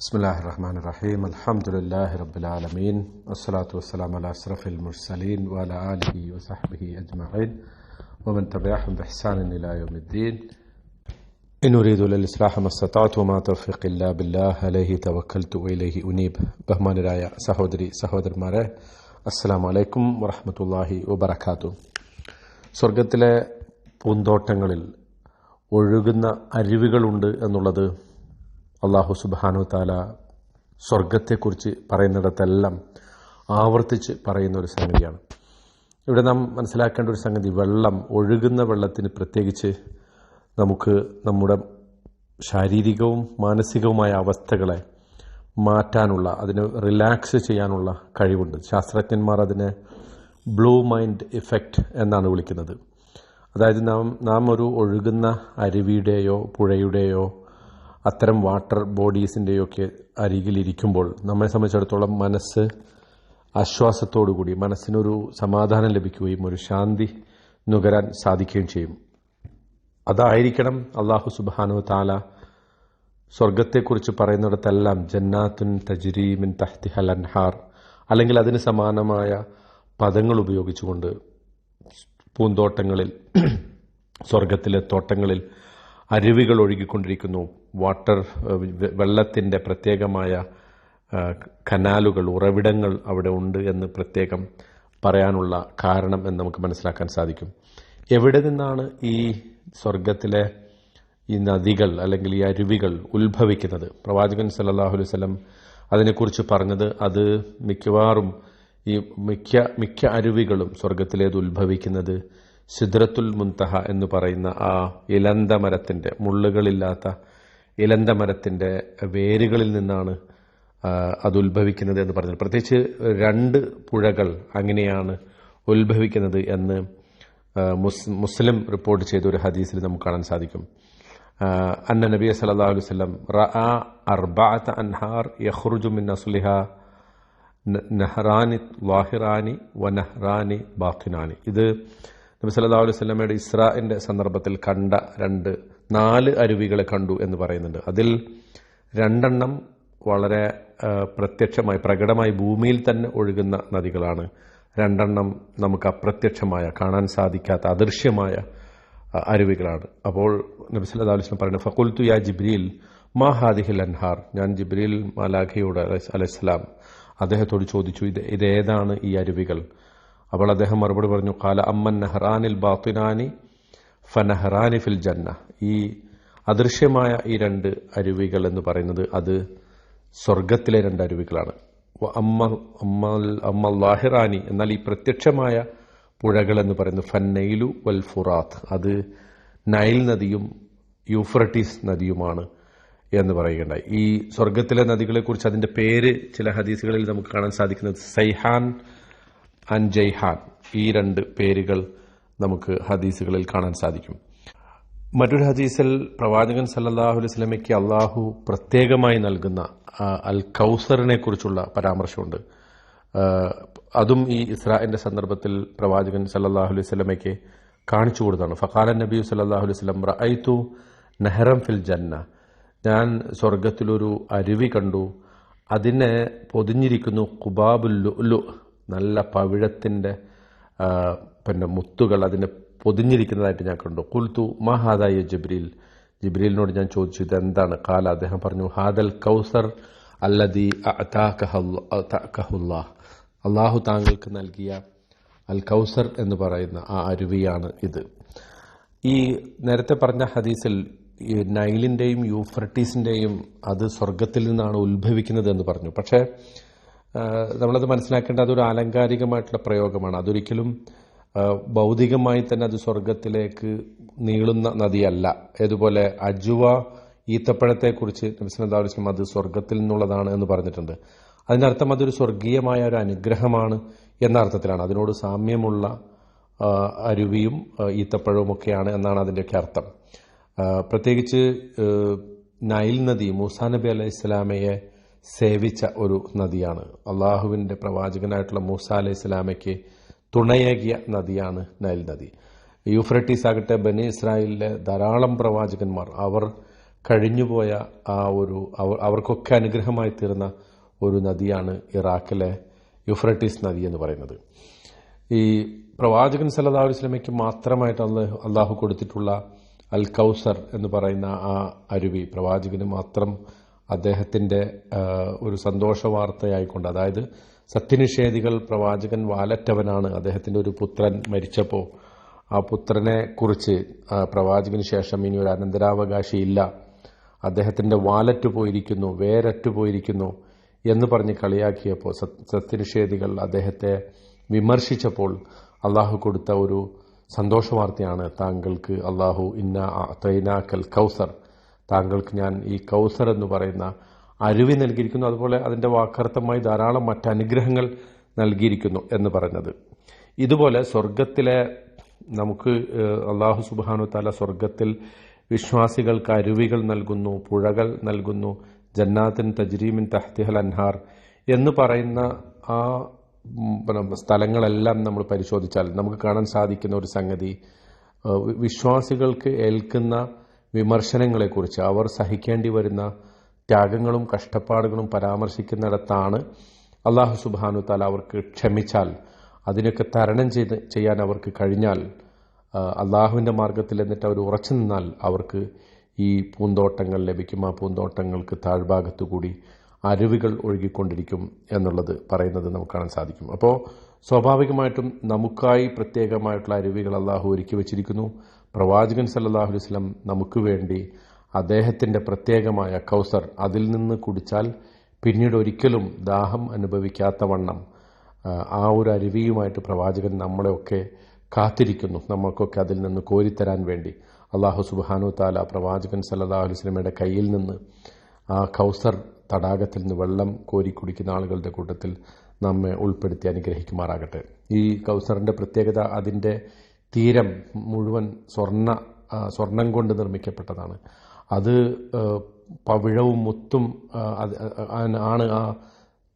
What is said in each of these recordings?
بسم الله الرحمن الرحيم الحمد لله رب العالمين والصلاة والسلام على أشرف المرسلين وعلى آله وصحبه أجمعين ومن تبعهم بإحسان إلى يوم الدين إن أريد للإصلاح ما استطعت وما توفيق إلا بالله عليه توكلت وإليه أنيب ബഹുമാനരായ സഹോദരി സഹോദരന്മാരെ അസ്സലാമു അലൈക്കും വറഹ്മത്തുള്ളാഹി വബറകാത്തു സ്വർഗത്തിലെ പൂന്തോട്ടങ്ങളിൽ ഒഴുകുന്ന അരുവികളുണ്ട് എന്നുള്ളത് അള്ളാഹു സുബാനു താല സ്വർഗത്തെക്കുറിച്ച് പറയുന്നിടത്തെല്ലാം ആവർത്തിച്ച് പറയുന്ന ഒരു സംഗതിയാണ്. ഇവിടെ നാം മനസ്സിലാക്കേണ്ട ഒരു സംഗതി വെള്ളം ഒഴുകുന്ന വെള്ളത്തിന് പ്രത്യേകിച്ച് നമുക്ക് നമ്മുടെ ശാരീരികവും മാനസികവുമായ അവസ്ഥകളെ മാറ്റാനുള്ള അതിനെ റിലാക്സ് ചെയ്യാനുള്ള കഴിവുണ്ട്. ശാസ്ത്രജ്ഞന്മാർ അതിനെ ബ്ലൂ മൈൻഡ് ഇഫക്റ്റ് എന്നാണ് വിളിക്കുന്നത്. അതായത് നാം നാം ഒരു ഒഴുകുന്ന അരുവിയുടെയോ പുഴയുടെയോ അത്തരം വാട്ടർ ബോഡീസിന്റെയോ ഒക്കെ അരികിലിരിക്കുമ്പോൾ നമ്മളെ സംബന്ധിച്ചിടത്തോളം മനസ്സ് ആശ്വാസത്തോടുകൂടി മനസ്സിനൊരു സമാധാനം ലഭിക്കുകയും ഒരു ശാന്തി നുകരാൻ സാധിക്കുകയും ചെയ്യും. അതായിരിക്കണം അള്ളാഹു സുബാനു താല സ്വർഗത്തെക്കുറിച്ച് പറയുന്നിടത്തെല്ലാം ജന്നാത്തുൻ തജ്രീമിൻ തഹ്തിഹൽ അൻഹാർ അല്ലെങ്കിൽ അതിന് സമാനമായ പദങ്ങൾ ഉപയോഗിച്ചുകൊണ്ട് പൂന്തോട്ടങ്ങളിൽ സ്വർഗത്തിലെ തോട്ടങ്ങളിൽ അരുവികൾ ഒഴുകിക്കൊണ്ടിരിക്കുന്നു. വാട്ടർ വെള്ളത്തിന്റെ പ്രത്യേകമായ കനാലുകൾ ഉറവിടങ്ങൾ അവിടെ ഉണ്ട് എന്ന് പ്രത്യേകം പറയാനുള്ള കാരണം എന്ന് നമുക്ക് മനസ്സിലാക്കാൻ സാധിക്കും. എവിടെ നിന്നാണ് ഈ സ്വർഗത്തിലെ ഈ നദികൾ അല്ലെങ്കിൽ ഈ അരുവികൾ ഉത്ഭവിക്കുന്നത്? പ്രവാചകൻ സല്ലാഹു അലൈഹി സ്വലം അതിനെക്കുറിച്ച് പറഞ്ഞത് അത് മിക്കവാറും ഈ മിക്ക മിക്ക അരുവികളും സ്വർഗത്തിലേത് ഉത്ഭവിക്കുന്നത് സിദ്രത്തുൽ മുന്തഹ എന്ന് പറയുന്ന ആ ഇലന്ത മരത്തിന്റെ മുള്ളുകളില്ലാത്ത ഇലന്ത മരത്തിന്റെ വേരുകളിൽ നിന്നാണ് അത് ഉത്ഭവിക്കുന്നത് എന്ന് പറഞ്ഞത്. പ്രത്യേകിച്ച് രണ്ട് പുഴകൾ അങ്ങനെയാണ് ഉത്ഭവിക്കുന്നത് എന്ന് മുസ്ലിം റിപ്പോർട്ട് ചെയ്ത ഒരു ഹദീസിൽ നമുക്ക് കാണാൻ സാധിക്കും. അന്ന നബി സല്ലാ അലൈഹി വല്ലം റഅ അർബഅത അൻഹാർ യഹ്റുജു മിൻ അസുലിഹ നെഹ്റാനി വാഹിറാനി വ നെഹ്റാനി ബാഖിനാനി ഇത് നബി സല്ലാ അലൈഹി സ്വലമയുടെ ഇസ്രാന്റെ സന്ദർഭത്തിൽ കണ്ട രണ്ട് നാല് അരുവികളെ കണ്ടു എന്ന് പറയുന്നുണ്ട്. അതിൽ രണ്ടെണ്ണം വളരെ പ്രത്യക്ഷമായി പ്രകടമായി ഭൂമിയിൽ തന്നെ ഒഴുകുന്ന നദികളാണ്. രണ്ടെണ്ണം നമുക്ക് അപ്രത്യക്ഷമായ കാണാൻ സാധിക്കാത്ത അദൃശ്യമായ അരുവികളാണ്. അപ്പോൾ നബി സല്ലാ അലൈഹി സ്വലം പറയുന്നത് ഫക്കുൽത്തു യാ ജിബ്രീൽ മാ ഹാദിഹിൽ അൻഹാർ? ഞാൻ ജിബ്രീൽ മാലാഖയോട് അലൈഹിസ്ലാം അദ്ദേഹത്തോട് ചോദിച്ചു ഇത് ഇതേതാണ് ഈ അരുവികൾ? അപ്പോൾ അദ്ദേഹം മറുപടി പറഞ്ഞു കാല അമ്മൻ നെഹ്റാനിൽ ബാത്തിനാനി ഫനഹ്റാനി ഫിൽ ജന്ന. ഈ അദൃശ്യമായ ഈ രണ്ട് അരുവികൾ എന്ന് പറയുന്നത് അത് സ്വർഗത്തിലെ രണ്ട് അരുവികളാണ്. അമ്മ അമ്മ ലാഹിറാനി എന്നാൽ ഈ പ്രത്യക്ഷമായ പുഴകൾ എന്ന് പറയുന്നത് ഫന്നൈലു വൽ ഫുറാത്ത് അത് നൈൽ നദിയും യൂഫ്രട്ടീസ് നദിയുമാണ് എന്ന് പറയുകയുണ്ടായി. ഈ സ്വർഗത്തിലെ നദികളെക്കുറിച്ച് അതിന്റെ പേര് ചില ഹദീസുകളിൽ നമുക്ക് കാണാൻ സാധിക്കുന്നത് സൈഹാൻ ജയ്ഹാൻ ഈ രണ്ട് പേരുകൾ നമുക്ക് ഹദീസുകളിൽ കാണാൻ സാധിക്കും. മറ്റൊരു ഹദീസിൽ പ്രവാചകൻ സല്ലാഹു അലൈഹി സ്വലമയ്ക്ക് അള്ളാഹു പ്രത്യേകമായി നൽകുന്ന അൽ കൗസറിനെ കുറിച്ചുള്ള പരാമർശമുണ്ട്. അതും ഈ ഇസ്രാന്റെ സന്ദർഭത്തിൽ പ്രവാചകൻ സല്ലാഹു അലൈഹി സ്വലമയ്ക്ക് കാണിച്ചു കൊടുത്താണ്. ഫഖാല നബി സല്ലാഹു അലൈഹി സ്വലം റഅയ്തു നെഹറം ഫിൽ ജന്ന. ഞാൻ സ്വർഗത്തിലൊരു അരുവി കണ്ടു. അതിനെ പൊതിഞ്ഞിരിക്കുന്നു കുബാബുൽ ലുലു നല്ല പവിഴത്തിന്റെ പിന്നെ മുത്തുകൾ അതിനെ പൊതിഞ്ഞിരിക്കുന്നതായിട്ട് ഞാൻ കണ്ടു. കുൽത്തു മഹാദായ ജിബ്രീൽ? ജിബ്രീലിനോട് ഞാൻ ചോദിച്ചു ഇത് എന്താണ് കാല അദ്ദേഹം പറഞ്ഞു ഹാദൽ കൗസർ അല്ലദി അള്ളാഹു താങ്കൾക്ക് നൽകിയ അൽ കൗസർ എന്ന് പറയുന്ന ആ അരുവിയാണ് ഇത്. ഈ നേരത്തെ പറഞ്ഞ ഹദീസിൽ ഈ നൈലിന്റെയും യൂഫ്രട്ടീസിന്റെയും അത് സ്വർഗത്തിൽ നിന്നാണ് ഉത്ഭവിക്കുന്നത് എന്ന് പറഞ്ഞു. പക്ഷേ നമ്മളത് മനസ്സിലാക്കേണ്ട അതൊരു ആലങ്കാരികമായിട്ടുള്ള പ്രയോഗമാണ്. അതൊരിക്കലും ഭൗതികമായി തന്നെ അത് സ്വർഗത്തിലേക്ക് നീളുന്ന നദിയല്ല. ഏതുപോലെ അജുവ ഈത്തപ്പഴത്തെക്കുറിച്ച് നബിസ്ലാസ്ലം അത് സ്വർഗത്തിൽ നിന്നുള്ളതാണ് എന്ന് പറഞ്ഞിട്ടുണ്ട്. അതിനർത്ഥം അതൊരു സ്വർഗീയമായ ഒരു അനുഗ്രഹമാണ് എന്ന അർത്ഥത്തിലാണ്. അതിനോട് സാമ്യമുള്ള അരുവിയും ഈത്തപ്പഴവും ഒക്കെയാണ് എന്നാണ് അതിന്റെയൊക്കെ അർത്ഥം പ്രത്യേകിച്ച് നൈൽ നദി മൂസാ നബി അലൈഹി ഇസ്ലാമയെ സേവിച്ച ഒരു നദിയാണ്. അള്ളാഹുവിന്റെ പ്രവാചകനായിട്ടുള്ള മൂസ അലൈഹി ഇസ്ലാമയ്ക്ക് തുണയേകിയ നദിയാണ് നൈൽ നദി. യൂഫ്രട്ടീസ് ആകട്ടെ ബനി ഇസ്രായേലിലെ ധാരാളം പ്രവാചകന്മാർ അവർ കഴിഞ്ഞുപോയ ആ ഒരു അവർ അവർക്കൊക്കെ അനുഗ്രഹമായി തീർന്ന ഒരു നദിയാണ് ഇറാഖിലെ യുഫ്രട്ടീസ് നദി എന്ന് പറയുന്നത്. ഈ പ്രവാചകൻ സല്ലാ അലൈഹി വസല്ലമയ്ക്ക് മാത്രമായിട്ട് അള്ളാഹു അള്ളാഹു കൊടുത്തിട്ടുള്ള അൽ കൗസർ എന്ന് പറയുന്ന ആ അരുവി പ്രവാചകന് മാത്രം അദ്ദേഹത്തിന്റെ ആ, ഒരു സന്തോഷ വാർത്തയായിക്കൊണ്ട് അതായത് സത്യനിഷേധികൾ പ്രവാചകൻ വാലറ്റവനാണ് അദ്ദേഹത്തിന്റെ ഒരു പുത്രൻ മരിച്ചപ്പോൾ ആ പുത്രനെ കുറിച്ച് പ്രവാചകന് ശേഷം ഇനി ഒരു അനന്തരാവകാശി ഇല്ല. അദ്ദേഹത്തിന്റെ വാലറ്റ് പോയിരിക്കുന്നു വേരറ്റ് പോയിരിക്കുന്നു എന്ന് പറഞ്ഞ് കളിയാക്കിയപ്പോൾ സത്- സത്യനിഷേധികൾ അദ്ദേഹത്തെ വിമർശിച്ചപ്പോൾ അള്ളാഹു കൊടുത്ത ഒരു സന്തോഷ വാർത്തയാണ് താങ്കൾക്ക് അള്ളാഹു ഇന്ന തൈനാക്കൽ കൗസർ താങ്കൾക്ക് ഞാൻ ഈ കൗസർ എന്ന് പറയുന്ന അരുവി നൽകിയിരിക്കുന്നു. അതുപോലെ അതിന്റെ വാക്കർത്ഥമായി ധാരാളം മറ്റ് അനുഗ്രഹങ്ങൾ നൽകിയിരിക്കുന്നു എന്ന് പറഞ്ഞത്. ഇതുപോലെ സ്വർഗത്തിലെ നമുക്ക് അള്ളാഹു സുബാനു താല സ്വർഗത്തിൽ വിശ്വാസികൾക്ക് അരുവികൾ നൽകുന്നു പുഴകൾ നൽകുന്നു ജന്നാത്തിൻ തജ്രീമിൻ തഹ്തിഹൽ അൻഹാർ എന്ന് പറയുന്ന ആ സ്ഥലങ്ങളെല്ലാം നമ്മൾ പരിശോധിച്ചാൽ നമുക്ക് കാണാൻ സാധിക്കുന്ന ഒരു സംഗതി വിശ്വാസികൾക്ക് ഏൽക്കുന്ന വിമർശനങ്ങളെക്കുറിച്ച് അവർ സഹിക്കേണ്ടി വരുന്ന ത്യാഗങ്ങളും കഷ്ടപ്പാടുകളും പരാമർശിക്കുന്നിടത്താണ് അള്ളാഹു സുബാനു താല അവർക്ക് ക്ഷമിച്ചാൽ അതിനൊക്കെ തരണം ചെയ്ത് ചെയ്യാൻ അവർക്ക് കഴിഞ്ഞാൽ അള്ളാഹുവിന്റെ മാർഗത്തിൽ എന്നിട്ട് അവർ ഉറച്ചു നിന്നാൽ അവർക്ക് ഈ പൂന്തോട്ടങ്ങൾ ലഭിക്കും. ആ പൂന്തോട്ടങ്ങൾക്ക് താഴ്ഭാഗത്തു കൂടി അരുവികൾ ഒഴുകിക്കൊണ്ടിരിക്കും എന്നുള്ളത് പറയുന്നത് നമുക്ക് കാണാൻ സാധിക്കും. അപ്പോൾ സ്വാഭാവികമായിട്ടും നമുക്കായി പ്രത്യേകമായിട്ടുള്ള അരുവികൾ അള്ളാഹു ഒരുക്കി വെച്ചിരിക്കുന്നു. പ്രവാചകൻ സല്ലാഹു വസല്ലം നമുക്ക് വേണ്ടി അദ്ദേഹത്തിന്റെ പ്രത്യേകമായ കൗസർ അതിൽ നിന്ന് കുടിച്ചാൽ പിന്നീട് ഒരിക്കലും ദാഹം അനുഭവിക്കാത്ത വണ്ണം ആ, ഒരു അരുവിയുമായിട്ട് പ്രവാചകൻ നമ്മളെയൊക്കെ കാത്തിരിക്കുന്നു നമ്മൾക്കൊക്കെ അതിൽ നിന്ന് കോരിത്തരാൻ വേണ്ടി. അള്ളാഹു സുബാനു താല പ്രവാചകൻ സല്ലല്ലാഹു അലൈഹി വസല്ലമയുടെ കയ്യിൽ നിന്ന് ആ കൗസർ തടാകത്തിൽ നിന്ന് വെള്ളം കോരി കുടിക്കുന്ന ആളുകളുടെ കൂട്ടത്തിൽ നമ്മെ ഉൾപ്പെടുത്തി അനുഗ്രഹിക്കുമാറാകട്ടെ. ഈ കൗസറിന്റെ പ്രത്യേകത അതിന്റെ തീരം മുഴുവൻ സ്വർണ സ്വർണം കൊണ്ട് നിർമ്മിക്കപ്പെട്ടതാണ്. അത് പവിഴവും മുത്തും ആണ് ആ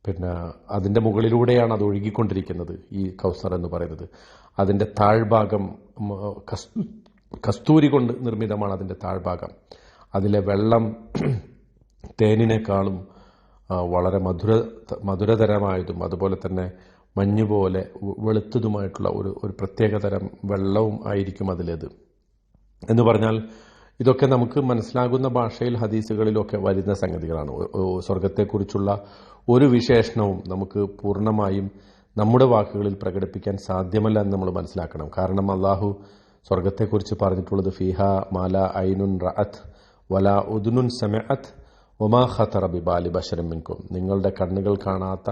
പിന്നെ അതിന്റെ മുകളിലൂടെയാണ് അത് ഒഴുകിക്കൊണ്ടിരിക്കുന്നത് ഈ കൗസർ എന്ന് പറയുന്നത്. അതിന്റെ താഴ്ഭാഗം കസ്തൂരി കൊണ്ട് നിർമ്മിതമാണ് അതിന്റെ താഴ്ഭാഗം. അതിലെ വെള്ളം തേനിനേക്കാളും വളരെ മധുര മധുരതരമായതും അതുപോലെ തന്നെ മഞ്ഞുപോലെ വെളുത്തതുമായിട്ടുള്ള ഒരു ഒരു പ്രത്യേകതരം വെള്ളവും ആയിരിക്കും അതിലേത്. എന്ന് പറഞ്ഞാൽ ഇതൊക്കെ നമുക്ക് മനസ്സിലാകുന്ന ഭാഷയിൽ ഹദീസുകളിലൊക്കെ വരുന്ന സംഗതികളാണ്. സ്വർഗത്തെക്കുറിച്ചുള്ള ഒരു വിശേഷണവും നമുക്ക് പൂർണമായും നമ്മുടെ വാക്കുകളിൽ പ്രകടിപ്പിക്കാൻ സാധ്യമല്ല എന്ന് നമ്മൾ മനസ്സിലാക്കണം. കാരണം അള്ളാഹു സ്വർഗത്തെക്കുറിച്ച് പറഞ്ഞിട്ടുള്ളത് ഫിഹ മാല ഐനുൻ റഅത്ത് വല ഉദുനുൻ സമഅത്ത് ഒമാ ഖത്തറബി ബാലി ബഷരം മിൻകും. നിങ്ങളുടെ കണ്ണുകൾ കാണാത്ത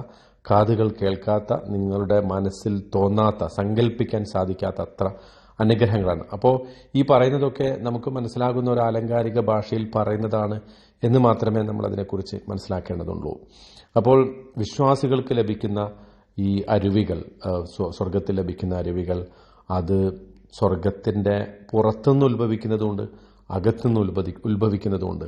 കാതുകൾ കേൾക്കാത്ത നിങ്ങളുടെ മനസ്സിൽ തോന്നാത്ത സങ്കല്പിക്കാൻ സാധിക്കാത്ത അത്ര അനുഗ്രഹങ്ങളാണ്. അപ്പോൾ ഈ പറയുന്നതൊക്കെ നമുക്ക് മനസ്സിലാകുന്ന ഒരു ആലങ്കാരിക ഭാഷയിൽ പറയുന്നതാണ് എന്ന് മാത്രമേ നമ്മൾ അതിനെക്കുറിച്ച് മനസ്സിലാക്കേണ്ടതുള്ളൂ. അപ്പോൾ വിശ്വാസികൾക്ക് ലഭിക്കുന്ന ഈ അരുവികൾ സ്വർഗത്തിൽ ലഭിക്കുന്ന അരുവികൾ അത് സ്വർഗത്തിന്റെ പുറത്തുനിന്ന് ഉത്ഭവിക്കുന്നതുകൊണ്ട് അകത്തുനിന്ന് ഉത്ഭവി ഉത്ഭവിക്കുന്നതുകൊണ്ട്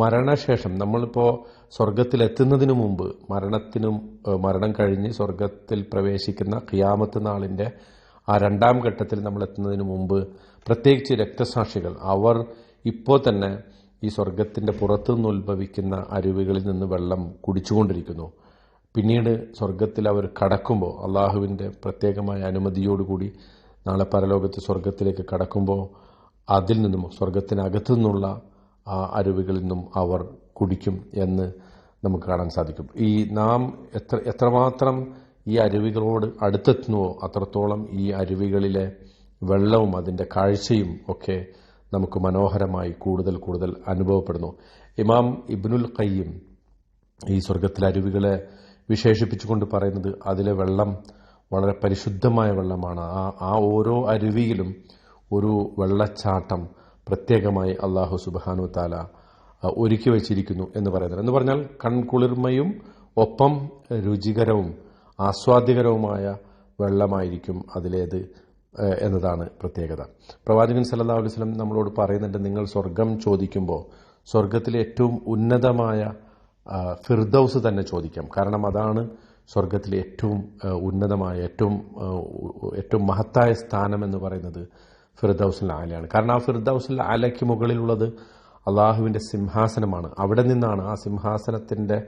മരണശേഷം നമ്മളിപ്പോൾ സ്വർഗത്തിലെത്തുന്നതിന് മുമ്പ് മരണത്തിനും മരണം കഴിഞ്ഞ് സ്വർഗത്തിൽ പ്രവേശിക്കുന്ന ഖിയാമത്ത് നാളിന്റെ ആ രണ്ടാം ഘട്ടത്തിൽ നമ്മൾ എത്തുന്നതിന് മുമ്പ് പ്രത്യേകിച്ച് രക്തസാക്ഷികൾ അവർ ഇപ്പോൾ തന്നെ ഈ സ്വർഗത്തിന്റെ പുറത്തു നിന്ന് ഉത്ഭവിക്കുന്ന അരുവികളിൽ നിന്ന് വെള്ളം കുടിച്ചുകൊണ്ടിരിക്കുന്നു. പിന്നീട് സ്വർഗത്തിൽ അവർ കടക്കുമ്പോൾ അള്ളാഹുവിന്റെ പ്രത്യേകമായ അനുമതിയോടുകൂടി നാളെ പരലോകത്ത് സ്വർഗത്തിലേക്ക് കടക്കുമ്പോൾ അതിൽ നിന്നും സ്വർഗത്തിനകത്തു നിന്നുള്ള ആ അരുവികളിൽ നിന്നും അവർ കുടിക്കും എന്ന് നമുക്ക് കാണാൻ സാധിക്കും. ഈ നാം എത്ര എത്രമാത്രം ഈ അരുവികളോട് അടുത്തെത്തുന്നുവോ അത്രത്തോളം ഈ അരുവികളിലെ വെള്ളവും അതിന്റെ കാഴ്ചയും ഒക്കെ നമുക്ക് മനോഹരമായി കൂടുതൽ കൂടുതൽ അനുഭവപ്പെടുന്നു. ഇമാം ഇബ്നുൽ ഖയ്യിം ഈ സ്വർഗത്തിലെ അരുവികളെ വിശേഷിപ്പിച്ചുകൊണ്ട് പറയുന്നത് അതിലെ വെള്ളം വളരെ പരിശുദ്ധമായ വെള്ളമാണ്. ആ ആ ഓരോ അരുവിയിലും ഒരു വെള്ളച്ചാട്ടം പ്രത്യേകമായി അള്ളാഹു സുബാനു താല ഒരുക്കി വച്ചിരിക്കുന്നു എന്ന് പറയുന്നത്. എന്ന് പറഞ്ഞാൽ കൺകുളിർമയും ഒപ്പം രുചികരവും ആസ്വാദ്യകരവുമായ വെള്ളമായിരിക്കും അതിലേത് എന്നതാണ് പ്രത്യേകത. പ്രവാചകൻ സല്ലല്ലാഹു അലൈഹി വസല്ലം നമ്മളോട് പറയുന്നുണ്ട് നിങ്ങൾ സ്വർഗം ചോദിക്കുമ്പോൾ സ്വർഗത്തിലെ ഏറ്റവും ഉന്നതമായ ഫിർദൌസ് തന്നെ ചോദിക്കാം. കാരണം അതാണ് സ്വർഗത്തിലെ ഏറ്റവും ഉന്നതമായ ഏറ്റവും ഏറ്റവും മഹത്തായ സ്ഥാനം എന്ന് പറയുന്നത് ഫിർദൌസുൽ ആലയാണ്. കാരണം ആ ഫിർദൌസുൽ ആലയ്ക്ക് മുകളിലുള്ളത് അള്ളാഹുവിന്റെ സിംഹാസനമാണ്. അവിടെ നിന്നാണ് ആ സിംഹാസനത്തിന്റെ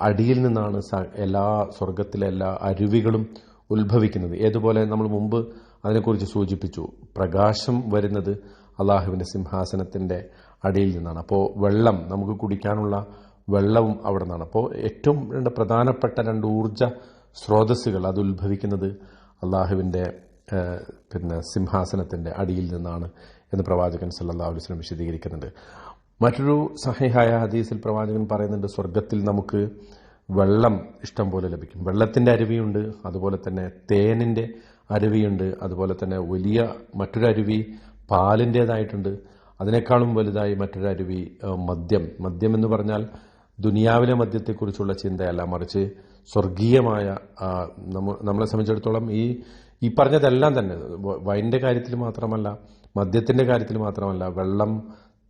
അടിയിൽ നിന്നാണ് എല്ലാ സ്വർഗത്തിലെ എല്ലാ അരുവികളും ഉത്ഭവിക്കുന്നത്. ഏതുപോലെ നമ്മൾ മുമ്പ് അതിനെക്കുറിച്ച് സൂചിപ്പിച്ചു പ്രകാശം വരുന്നത് അള്ളാഹുവിന്റെ സിംഹാസനത്തിന്റെ അടിയിൽ നിന്നാണ്. അപ്പോൾ വെള്ളം നമുക്ക് കുടിക്കാനുള്ള വെള്ളവും അവിടെ നിന്നാണ്. അപ്പോൾ ഏറ്റവും രണ്ട് പ്രധാനപ്പെട്ട രണ്ട് ഊർജ സ്രോതസ്സുകൾ അത് ഉത്ഭവിക്കുന്നത് അള്ളാഹുവിന്റെ പിന്നെ സിംഹാസനത്തിന്റെ അടിയിൽ നിന്നാണ് എന്ന് പ്രവാചകൻ സല്ലാ അലൈഹി വസല്ലം വിശദീകരിക്കുന്നുണ്ട് മറ്റൊരു സഹിഹായ ഹദീസിൽ പ്രവാചകൻ പറയുന്നുണ്ട് സ്വർഗത്തിൽ നമുക്ക് വെള്ളം ഇഷ്ടം പോലെ ലഭിക്കും. വെള്ളത്തിന്റെ അരുവിയുണ്ട് അതുപോലെ തന്നെ തേനിന്റെ അരുവിയുണ്ട് അതുപോലെ തന്നെ വലിയ മറ്റൊരു അരുവി പാലിന്റേതായിട്ടുണ്ട് അതിനേക്കാളും വലുതായി മറ്റൊരു അരുവി ഏഹ്, മദ്യം. മദ്യം എന്ന് പറഞ്ഞാൽ ദുനിയാവിലെ മദ്യത്തെക്കുറിച്ചുള്ള ചിന്തയല്ല മറിച്ച് സ്വർഗീയമായ നമ്മ- നമ്മളെ സംബന്ധിച്ചിടത്തോളം ഈ ഈ പറഞ്ഞതെല്ലാം തന്നെ. വൈന്റെ കാര്യത്തിൽ മാത്രമല്ല മദ്യത്തിന്റെ കാര്യത്തിൽ മാത്രമല്ല വെള്ളം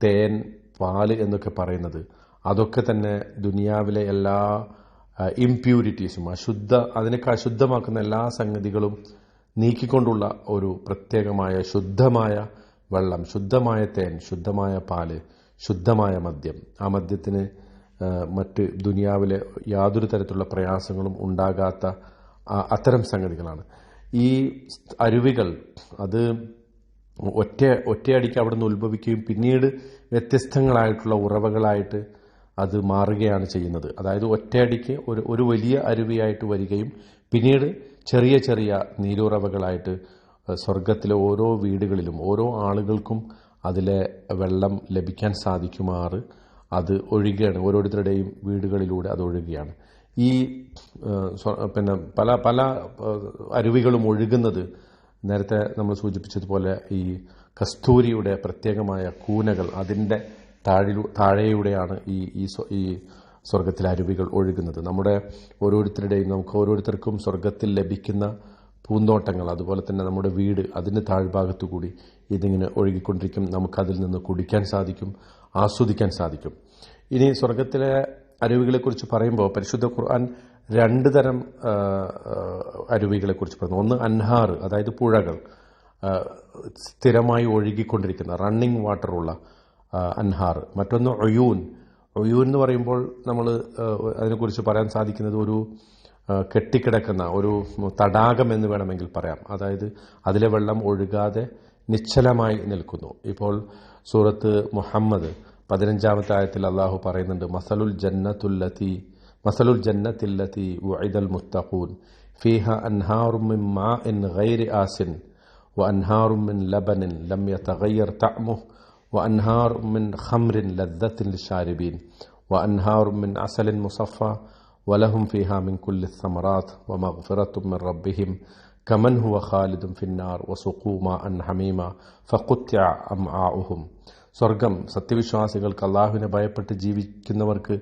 തേൻ പാൽ എന്നൊക്കെ പറയുന്നത്. അതൊക്കെ തന്നെ ദുനിയാവിലെ എല്ലാ ഇംപ്യൂരിറ്റീസും അശുദ്ധ അതിനൊക്കെ അശുദ്ധമാക്കുന്ന എല്ലാ സംഗതികളും നീക്കിക്കൊണ്ടുള്ള ഒരു പ്രത്യേകമായ ശുദ്ധമായ വെള്ളം ശുദ്ധമായ തേൻ ശുദ്ധമായ പാൽ ശുദ്ധമായ മദ്യം. ആ മദ്യത്തിന് മറ്റ് ദുനിയാവിലെ യാതൊരു തരത്തിലുള്ള പ്രയാസങ്ങളും ഉണ്ടാകാത്ത അത്തരം സംഗതികളാണ്. ഈ അരുവികൾ അത് ഒറ്റ ഒറ്റയടിക്ക് അവിടെ നിന്ന് ഉത്ഭവിക്കുകയും പിന്നീട് വ്യത്യസ്തങ്ങളായിട്ടുള്ള ഉറവകളായിട്ട് അത് മാറുകയാണ് ചെയ്യുന്നത്. അതായത് ഒറ്റയടിക്ക് ഒരു ഒരു വലിയ അരുവിയായിട്ട് വരികയും പിന്നീട് ചെറിയ ചെറിയ നീരുറവകളായിട്ട് സ്വർഗത്തിലെ ഓരോ വീടുകളിലും ഓരോ ആളുകൾക്കും അതിലെ വെള്ളം ലഭിക്കാൻ സാധിക്കുമാറ് അത് ഒഴുകുകയാണ് ഓരോരുത്തരുടെയും വീടുകളിലൂടെ അത് ഒഴുകുകയാണ് ഈ പിന്നെ പല പല അരുവികളും ഒഴുകുന്നത്. നേരത്തെ നമ്മൾ സൂചിപ്പിച്ചതുപോലെ ഈ കസ്തൂരിയുടെ പ്രത്യേകമായ കൂനകൾ അതിന്റെ താഴിലു താഴെയൂടെയാണ് ഈ ഈ ഈ സ്വർഗത്തിലെ അരുവികൾ ഒഴുകുന്നത്. നമ്മുടെ ഓരോരുത്തരുടെയും നമുക്ക് ഓരോരുത്തർക്കും സ്വർഗത്തിൽ ലഭിക്കുന്ന പൂന്തോട്ടങ്ങൾ അതുപോലെ തന്നെ നമ്മുടെ വീട് അതിന്റെ താഴ്ഭാഗത്തു കൂടി ഇതിങ്ങനെ ഒഴുകിക്കൊണ്ടിരിക്കും. നമുക്കതിൽ നിന്ന് കുടിക്കാൻ സാധിക്കും ആസ്വദിക്കാൻ സാധിക്കും. ഇനി സ്വർഗത്തിലെ അരുവികളെക്കുറിച്ച് പറയുമ്പോൾ പരിശുദ്ധ ഖുർആൻ രണ്ട് തരം അരുവികളെ കുറിച്ച് അരുവികളെക്കുറിച്ച് പറയുന്നു. ഒന്ന് അൻഹാർ അതായത് പുഴകൾ സ്ഥിരമായി ഒഴുകിക്കൊണ്ടിരിക്കുന്ന റണ്ണിങ് വാട്ടറുള്ള അൻഹാർ. മറ്റൊന്ന് ഒയൂൻ ഒയൂൻ എന്ന് പറയുമ്പോൾ നമ്മൾ അതിനെക്കുറിച്ച് പറയാൻ സാധിക്കുന്നത് ഒരു കെട്ടിക്കിടക്കുന്ന ഒരു തടാകം എന്ന് വേണമെങ്കിൽ പറയാം. അതായത് അതിലെ വെള്ളം ഒഴുകാതെ നിശ്ചലമായി നിൽക്കുന്നു. ഇപ്പോൾ സൂറത്ത് മുഹമ്മദ് പതിനഞ്ചാമത്തെ ആയത്തിൽ അള്ളാഹു പറയുന്നുണ്ട് മസലുൽ ജന്നത്തുല്ലത്തി മസലുൽ ജന്നത്തില്ലത്തി വഇദൽ മുത്തഖൂൻ ഫീഹ അൻഹാറും മിൻ മാഇൻ ഗൈരി ആസിൻ وأنهار من لبن لم يتغير طعمه وأنهار من خمر لذة للشاربين وأنهار من عسل مصفى ولهم فيها من كل الثمرات ومغفرة من ربهم كمن هو خالد في النار وسقوا ماء حميما فقطع أمعاؤهم സ്വർഗം സത്യവിശ്വാസികൾക്ക് അള്ളാഹുവിനെ ഭയപ്പെട്ട് ജീവിക്കുന്നവർക്ക്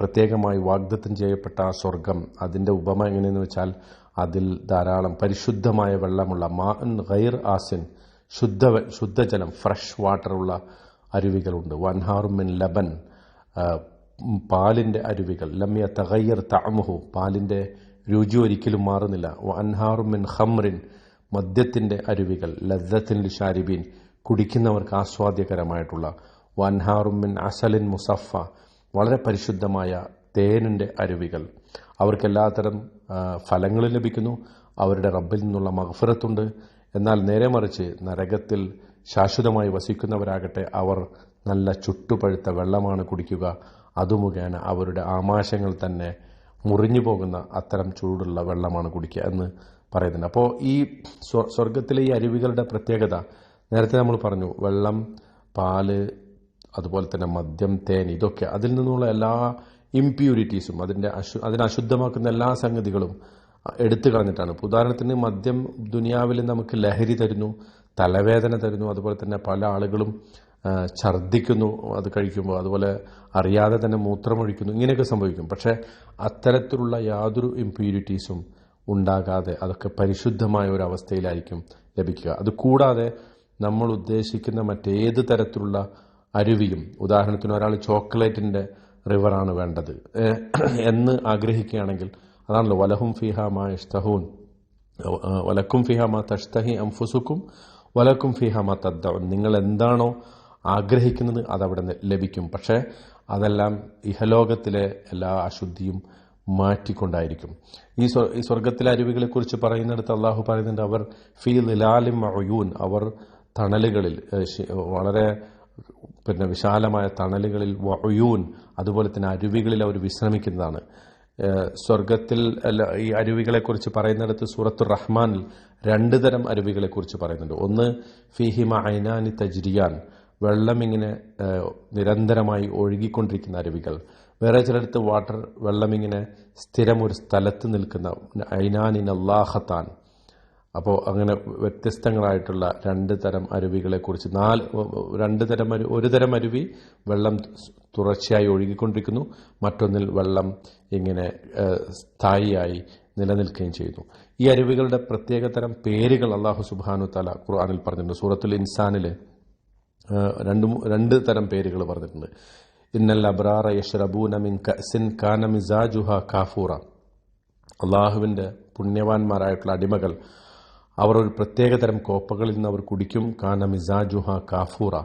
പ്രത്യേകമായി വാഗ്ദത്തം ചെയ്യപ്പെട്ട ആ സ്വർഗം അതിന്റെ ഉപമ എങ്ങനെയെന്ന് വെച്ചാൽ അതിൽ ധാരാളം പരിശുദ്ധമായ വെള്ളമുള്ള മാ ഗൈർ ആസിൻ ശുദ്ധ ശുദ്ധജലം ഫ്രഷ് വാട്ടറുള്ള അരുവികളുണ്ട്. വൻഹാറുമിൻ ലബൻ പാലിന്റെ അരുവികൾ. ലമ്യ തകയ്യർ താമുഹു പാലിന്റെ രുചി ഒരിക്കലും മാറുന്നില്ല. വൻഹാറുമിൻ ഖംറിൻ മദ്യത്തിന്റെ അരുവികൾ. ലദ്ദത്തിൻ ലിഷാരിബീൻ കുടിക്കുന്നവർക്ക് ആസ്വാദ്യകരമായിട്ടുള്ള വൻഹാറുമിൻ അസലിൻ മുസഫ വളരെ പരിശുദ്ധമായ തേനിന്റെ അരുവികൾ. അവർക്കെല്ലാത്തരം ഫലങ്ങൾ ലഭിക്കുന്നു. അവരുടെ റബ്ബിൽ നിന്നുള്ള മഹഫിറത്തുണ്ട് എന്നാൽ നേരെ മറിച്ച് നരകത്തിൽ ശാശ്വതമായി വസിക്കുന്നവരാകട്ടെ അവർ നല്ല ചുട്ടുപഴുത്ത വെള്ളമാണ് കുടിക്കുക. അതു മുഖേന അവരുടെ ആമാശങ്ങൾ തന്നെ മുറിഞ്ഞു പോകുന്ന അത്തരം ചൂടുള്ള വെള്ളമാണ് കുടിക്കുക എന്ന് പറയുന്നുണ്ട്. അപ്പോൾ ഈ സ്വ- സ്വർഗത്തിലെ ഈ അരുവികളുടെ പ്രത്യേകത നേരത്തെ നമ്മൾ പറഞ്ഞു വെള്ളം പാൽ അതുപോലെ തന്നെ മദ്യം തേൻ ഇതൊക്കെ അതിൽ നിന്നുള്ള എല്ലാ ഇംപ്യൂരിറ്റീസും അതിന്റെ അശു അതിനെ അശുദ്ധമാക്കുന്ന എല്ലാ സംഗതികളും എടുത്തു കളഞ്ഞിട്ടാണ്. ഇപ്പോൾ ഉദാഹരണത്തിന് മദ്യം ദുനിയാവിൽ നമുക്ക് ലഹരി തരുന്നു തലവേദന തരുന്നു അതുപോലെ തന്നെ പല ആളുകളും ഛർദ്ദിക്കുന്നു അത് കഴിക്കുമ്പോൾ അതുപോലെ അറിയാതെ തന്നെ മൂത്രമൊഴിക്കുന്നു ഇങ്ങനെയൊക്കെ സംഭവിക്കും. പക്ഷേ അത്തരത്തിലുള്ള യാതൊരു ഇംപ്യൂരിറ്റീസും ഉണ്ടാകാതെ അതൊക്കെ പരിശുദ്ധമായ ഒരു അവസ്ഥയിലായിരിക്കും ലഭിക്കുക. അത് കൂടാതെ നമ്മൾ ഉദ്ദേശിക്കുന്ന മറ്റേത് തരത്തിലുള്ള അരുവിയും. ഉദാഹരണത്തിന് ഒരാൾ ചോക്ലേറ്റിന്റെ റിവറാണ് വേണ്ടത്. എന്ന് ആഗ്രഹിക്കുകയാണെങ്കിൽ അതാണല്ലോ വലഹും ഫിഹ മാ ഇഷ്തഹൂൻ വലക്കും ഫിഹ മാ തഷ്തഹി അംഫുസുക്കും വലക്കും ഫിഹ മാ തദ്ദഉൻ നിങ്ങൾ എന്താണോ ആഗ്രഹിക്കുന്നത് അതവിടെ ലഭിക്കും. പക്ഷേ അതെല്ലാം ഇഹലോകത്തിലെ എല്ലാ അശുദ്ധിയും മാറ്റിക്കൊണ്ടായിരിക്കും. ഈ ഈ സ്വർഗത്തിലെ അരുവികളെക്കുറിച്ച് പറയുന്നിടത്ത് അള്ളാഹു പറയുന്നുണ്ട് അവർ ഫീ ലിലാലിം അയൂൻ അവർ തണലുകളിൽ വളരെ പിന്നെ വിശാലമായ തണലുകളിൽ വയൂൻ അതുപോലെ തന്നെ അരുവികളിൽ അവർ വിശ്രമിക്കുന്നതാണ്. സ്വർഗത്തിൽ ഈ അരുവികളെക്കുറിച്ച് പറയുന്നിടത്ത് സൂറത്തു റഹ്മാനിൽ രണ്ട് തരം അരുവികളെ കുറിച്ച് പറയുന്നുണ്ട്. ഒന്ന് ഫിഹിമ ഐനാനി തജ്രിയാൻ വെള്ളം ഇങ്ങനെ നിരന്തരമായി ഒഴുകിക്കൊണ്ടിരിക്കുന്ന അരുവികൾ. വേറെ ചിലടത്ത് വാട്ടർ വെള്ളം ഇങ്ങനെ സ്ഥിരം ഒരു സ്ഥലത്ത് നിൽക്കുന്ന ഐനാനിൻ അള്ളാഹത്താൻ അപ്പോൾ അങ്ങനെ വ്യത്യസ്തങ്ങളായിട്ടുള്ള രണ്ട് തരം അരുവികളെക്കുറിച്ച് നാല് രണ്ട് തരം അരു ഒരു തരം അരുവി വെള്ളം തുടർച്ചയായി ഒഴുകിക്കൊണ്ടിരിക്കുന്നു. മറ്റൊന്നിൽ വെള്ളം ഇങ്ങനെ സ്ഥായിയായി നിലനിൽക്കുകയും ചെയ്യുന്നു. ഈ അരുവികളുടെ പ്രത്യേക തരം പേരുകൾ അള്ളാഹു സുബാനു തല ഖുർആാനിൽ പറഞ്ഞിട്ടുണ്ട്. സൂറത്തുൽ ഇൻസാനിൽ രണ്ട് രണ്ട് തരം പേരുകൾ പറഞ്ഞിട്ടുണ്ട്. ഇന്നൽ അബ്രാറ യഷ്റബൂന മിൻ കസിൻ കാന മിസാജുഹ കാഫൂറ. അള്ളാഹുവിന്റെ പുണ്യവാന്മാരായിട്ടുള്ള അടിമകൾ അവർ ഒരു പ്രത്യേകതരം കോപ്പകളിൽ നിന്ന് അവർ കുടിക്കും. കാന മിസാജുഹ കാഫൂറ.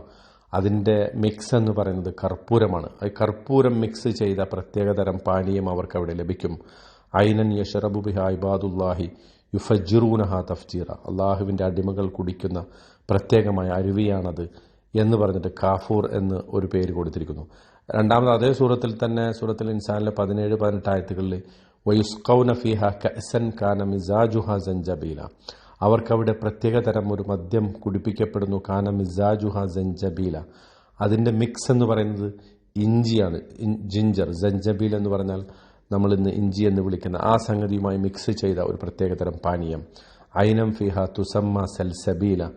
അതിന്റെ മിക്സ് എന്ന് പറയുന്നത് കർപ്പൂരമാണ്. കർപ്പൂരം മിക്സ് ചെയ്ത പ്രത്യേകതരം പാനീയം അവർക്ക് അവിടെ ലഭിക്കും. ഐനൻ യഷറബു ബിഹ ഇബാദുല്ലാഹി യുഫജിറൂനഹ തഫ്ജീറ. അള്ളാഹുവിന്റെ അടിമകൾ കുടിക്കുന്ന പ്രത്യേകമായ അരുവിയാണത് എന്ന് പറഞ്ഞിട്ട് കാഫൂർ എന്ന് ഒരു പേര് കൊടുത്തിരിക്കുന്നു. രണ്ടാമത് അതേ സൂറത്തിൽ തന്നെ സൂറത്തിൽ ഇൻസാനിലെ പതിനേഴ് പതിനെട്ട് ആയത്തുകളിൽ വയുസ്കൗന ഫിഹ കഅസൻ കാന മിസാജുഹ സഞ്ചബീല അവർക്കവിടെ പ്രത്യേകതരം ഒരു മദ്യം കുടിപ്പിക്കപ്പെടുന്നു. കാന മിസാജുഹ ജഞ്ചബീല അതിന്റെ മിക്സ് എന്ന് പറയുന്നത് ഇഞ്ചിയാണ്. ജിഞ്ചർ. ജഞ്ചബീൽ എന്ന് പറഞ്ഞാൽ നമ്മൾ ഇന്ന് ഇഞ്ചി എന്ന് വിളിക്കുന്ന ആ സംഗതിയുമായി മിക്സ് ചെയ്ത ഒരു പ്രത്യേകതരം പാനീയം. ഐനം ഫിഹ തുസമ്മ സൽസബീല.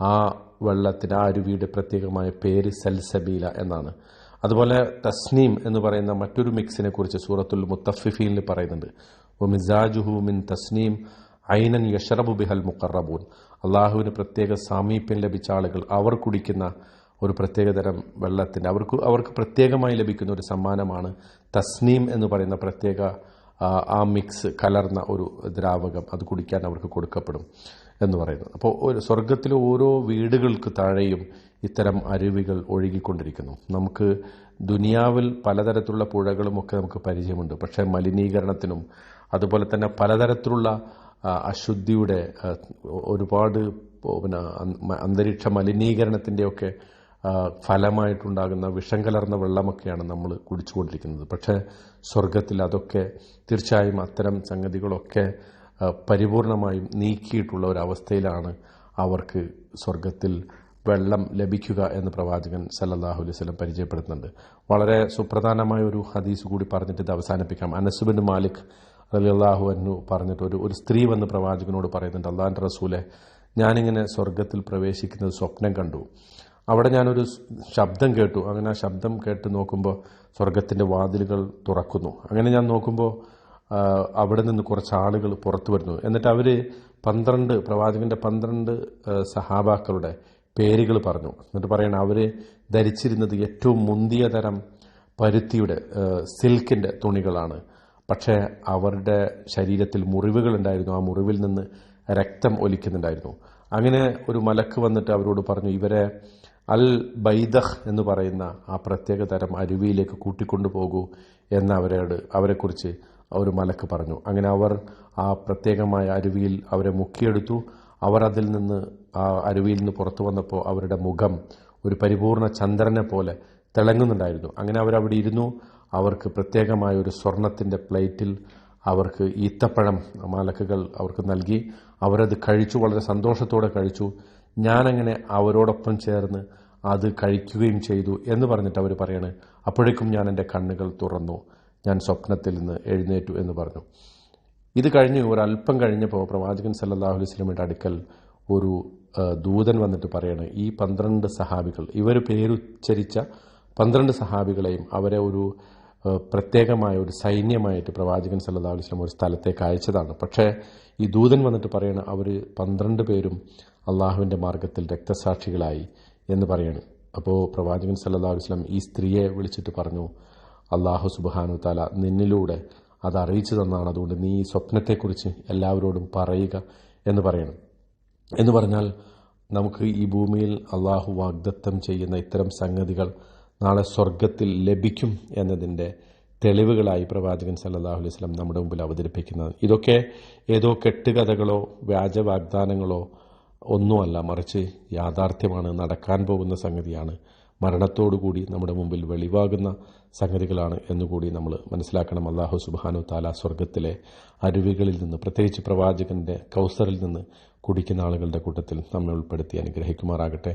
ആ വെള്ളത്തിന് ആ അരുവിയുടെ പ്രത്യേകമായ പേര് സൽസബീല എന്നാണ്. അതുപോലെ തസ്നീം എന്ന് പറയുന്ന മറ്റൊരു മിക്സിനെ കുറിച്ച് സൂറത്തുൽ മുത്തഫിഫീനിൽ പറയുന്നുണ്ട്. മിസാജുഹു മിൻ തസ്നീം ഐനൻ യഷറബു ബിഹൽ മുക്കറബൂൻ അള്ളാഹുവിന് പ്രത്യേക സാമീപ്യം ലഭിച്ച ആളുകൾ അവർ കുടിക്കുന്ന ഒരു പ്രത്യേകതരം വെള്ളത്തിന്റെ അവർക്ക് അവർക്ക് പ്രത്യേകമായി ലഭിക്കുന്ന ഒരു സമ്മാനമാണ് തസ്നീം എന്ന് പറയുന്ന പ്രത്യേക ആ, മിക്സ് കലർന്ന ഒരു ദ്രാവകം അത് കുടിക്കാൻ അവർക്ക് കൊടുക്കപ്പെടും എന്ന് പറയുന്നത് അപ്പോൾ ഒരു സ്വർഗത്തിലെ ഓരോ വീടുകൾക്ക് താഴെയും ഇത്തരം അരുവികൾ ഒഴുകിക്കൊണ്ടിരിക്കുന്നു. നമുക്ക് ദുനിയാവിൽ പലതരത്തിലുള്ള പുഴകളും ഒക്കെ നമുക്ക് പരിചയമുണ്ട്. പക്ഷേ മലിനീകരണത്തിനും അതുപോലെ തന്നെ പലതരത്തിലുള്ള അശുദ്ധിയുടെ ഒരുപാട് പിന്നെ അന്തരീക്ഷ മലിനീകരണത്തിന്റെയൊക്കെ ഫലമായിട്ടുണ്ടാകുന്ന വിഷം കലർന്ന വെള്ളമൊക്കെയാണ് നമ്മൾ കുടിച്ചുകൊണ്ടിരിക്കുന്നത്. പക്ഷേ സ്വർഗത്തിൽ അതൊക്കെ തീർച്ചയായും അത്തരം സംഗതികളൊക്കെ പരിപൂർണമായും നീക്കിയിട്ടുള്ള ഒരവസ്ഥയിലാണ് അവർക്ക് സ്വർഗത്തിൽ വെള്ളം ലഭിക്കുക എന്ന് പ്രവാചകൻ സല്ലാഹു അലൈഹി വസല്ലം പരിചയപ്പെടുത്തുന്നുണ്ട്. വളരെ സുപ്രധാനമായ ഒരു ഹദീസ് കൂടി പറഞ്ഞിട്ട് ഇത് അവസാനിപ്പിക്കാം. അനസുബിൻ മാലിക് റലിയല്ലാഹു അന്നു പറഞ്ഞിട്ട് ഒരു ഒരു സ്ത്രീ വന്ന് പ്രവാചകനോട് പറയുന്നുണ്ട് അള്ളാഹൻ റസൂലെ ഞാനിങ്ങനെ സ്വർഗത്തിൽ പ്രവേശിക്കുന്നത് സ്വപ്നം കണ്ടു. അവിടെ ഞാനൊരു ശബ്ദം കേട്ടു. അങ്ങനെ ആ ശബ്ദം കേട്ട് നോക്കുമ്പോൾ സ്വർഗത്തിന്റെ വാതിലുകൾ തുറക്കുന്നു. അങ്ങനെ ഞാൻ നോക്കുമ്പോൾ അവിടെ നിന്ന് കുറച്ച് ആളുകൾ പുറത്തു വരുന്നു. എന്നിട്ട് അവർ പന്ത്രണ്ട് പ്രവാചകന്റെ പന്ത്രണ്ട് സഹാബാക്കളുടെ പേരുകൾ പറഞ്ഞു. എന്നിട്ട് പറയണം അവർ ധരിച്ചിരുന്നത് ഏറ്റവും മുന്തിയ തരം പരുത്തിയുടെ സിൽക്കിന്റെ തുണികളാണ്. പക്ഷേ അവരുടെ ശരീരത്തിൽ മുറിവുകൾ ഉണ്ടായിരുന്നു. ആ മുറിവിൽ നിന്ന് രക്തം ഒലിക്കുന്നുണ്ടായിരുന്നു. അങ്ങനെ ഒരു മലക്ക് വന്നിട്ട് അവരോട് പറഞ്ഞു ഇവരെ അൽ ബൈദഹ് എന്ന് പറയുന്ന ആ പ്രത്യേക തരം അരുവിയിലേക്ക് കൂട്ടിക്കൊണ്ടു പോകൂ എന്ന് അവരോട് അവരെക്കുറിച്ച് ഒരു മലക്ക് പറഞ്ഞു. അങ്ങനെ അവർ ആ പ്രത്യേകമായ അരുവിയിൽ അവരെ മുക്കിയെടുത്തു. അവർ അതിൽ നിന്ന് ആ അരുവിയിൽ നിന്ന് പുറത്തു വന്നപ്പോൾ അവരുടെ മുഖം ഒരു പരിപൂർണ ചന്ദ്രനെ പോലെ തിളങ്ങുന്നുണ്ടായിരുന്നു. അങ്ങനെ അവരവിടെ ഇരുന്നു. അവർക്ക് പ്രത്യേകമായ ഒരു സ്വർണത്തിന്റെ പ്ലേറ്റിൽ അവർക്ക് ഈത്തപ്പഴം മലക്കുകൾ അവർക്ക് നൽകി. അവരത് കഴിച്ചു വളരെ സന്തോഷത്തോടെ കഴിച്ചു. ഞാനങ്ങനെ അവരോടൊപ്പം ചേർന്ന് അത് കഴിക്കുകയും ചെയ്തു എന്ന് പറഞ്ഞിട്ട് അവർ പറയാണ് അപ്പോഴേക്കും ഞാൻ എന്റെ കണ്ണുകൾ തുറന്നു. ഞാൻ സ്വപ്നത്തിൽ നിന്ന് എഴുന്നേറ്റു എന്ന് പറഞ്ഞു. ഇത് കഴിഞ്ഞ് ഒരല്പം കഴിഞ്ഞപ്പോൾ പ്രവാചകൻ സല്ലല്ലാഹു അലൈഹി സ്വലമിയുടെ അടുക്കൽ ഒരു ദൂതൻ വന്നിട്ട് പറയാണ് ഈ പന്ത്രണ്ട് സഹാബികൾ ഇവർ പേരുച്ചരിച്ച പന്ത്രണ്ട് സഹാബികളെയും അവരെ ഒരു പ്രത്യേകമായ ഒരു സൈന്യമായിട്ട് പ്രവാചകൻ സല്ലല്ലാഹു അലൈഹി വസല്ലം ഒരു സ്ഥലത്തേക്ക് അയച്ചതാണ്. പക്ഷേ ഈ ദൂതൻ വന്നിട്ട് പറയണം അവർ പന്ത്രണ്ട് പേരും അള്ളാഹുവിന്റെ മാർഗത്തിൽ രക്തസാക്ഷികളായി എന്ന് പറയണം. അപ്പോൾ പ്രവാചകൻ സല്ലല്ലാഹു അലൈഹി വസല്ലം ഈ സ്ത്രീയെ വിളിച്ചിട്ട് പറഞ്ഞു അള്ളാഹു സുബാനു താല നിന്നിലൂടെ അത് അറിയിച്ചു തന്നാണ്. അതുകൊണ്ട് നീ ഈ സ്വപ്നത്തെക്കുറിച്ച് എല്ലാവരോടും പറയുക എന്ന് പറയണം. എന്ന് പറഞ്ഞാൽ നമുക്ക് ഈ ഭൂമിയിൽ അള്ളാഹു വാഗ്ദത്തം ചെയ്യുന്ന ഇത്തരം സംഗതികൾ നാളെ സ്വർഗത്തിൽ ലഭിക്കും എന്നതിന്റെ തെളിവുകളായി പ്രവാചകൻ സല്ലല്ലാഹു അലൈഹി വസല്ലം നമ്മുടെ മുമ്പിൽ അവതരിപ്പിക്കുന്നത്. ഇതൊക്കെ ഏതോ കെട്ടുകഥകളോ വ്യാജ വാഗ്ദാനങ്ങളോ ഒന്നുമല്ല മറിച്ച് യാഥാർത്ഥ്യമാണ് നടക്കാൻ പോകുന്ന സംഗതിയാണ്. മരണത്തോടുകൂടി നമ്മുടെ മുമ്പിൽ വെളിവാകുന്ന സംഗതികളാണ് എന്നുകൂടി നമ്മൾ മനസ്സിലാക്കണം. അള്ളാഹു സുബാനു താല സ്വർഗത്തിലെ അരുവികളിൽ നിന്ന് പ്രത്യേകിച്ച് പ്രവാചകന്റെ കൗസറിൽ നിന്ന് കുടിക്കുന്ന ആളുകളുടെ കൂട്ടത്തിൽ നമ്മെ ഉൾപ്പെടുത്തി അനുഗ്രഹിക്കുമാറാകട്ടെ.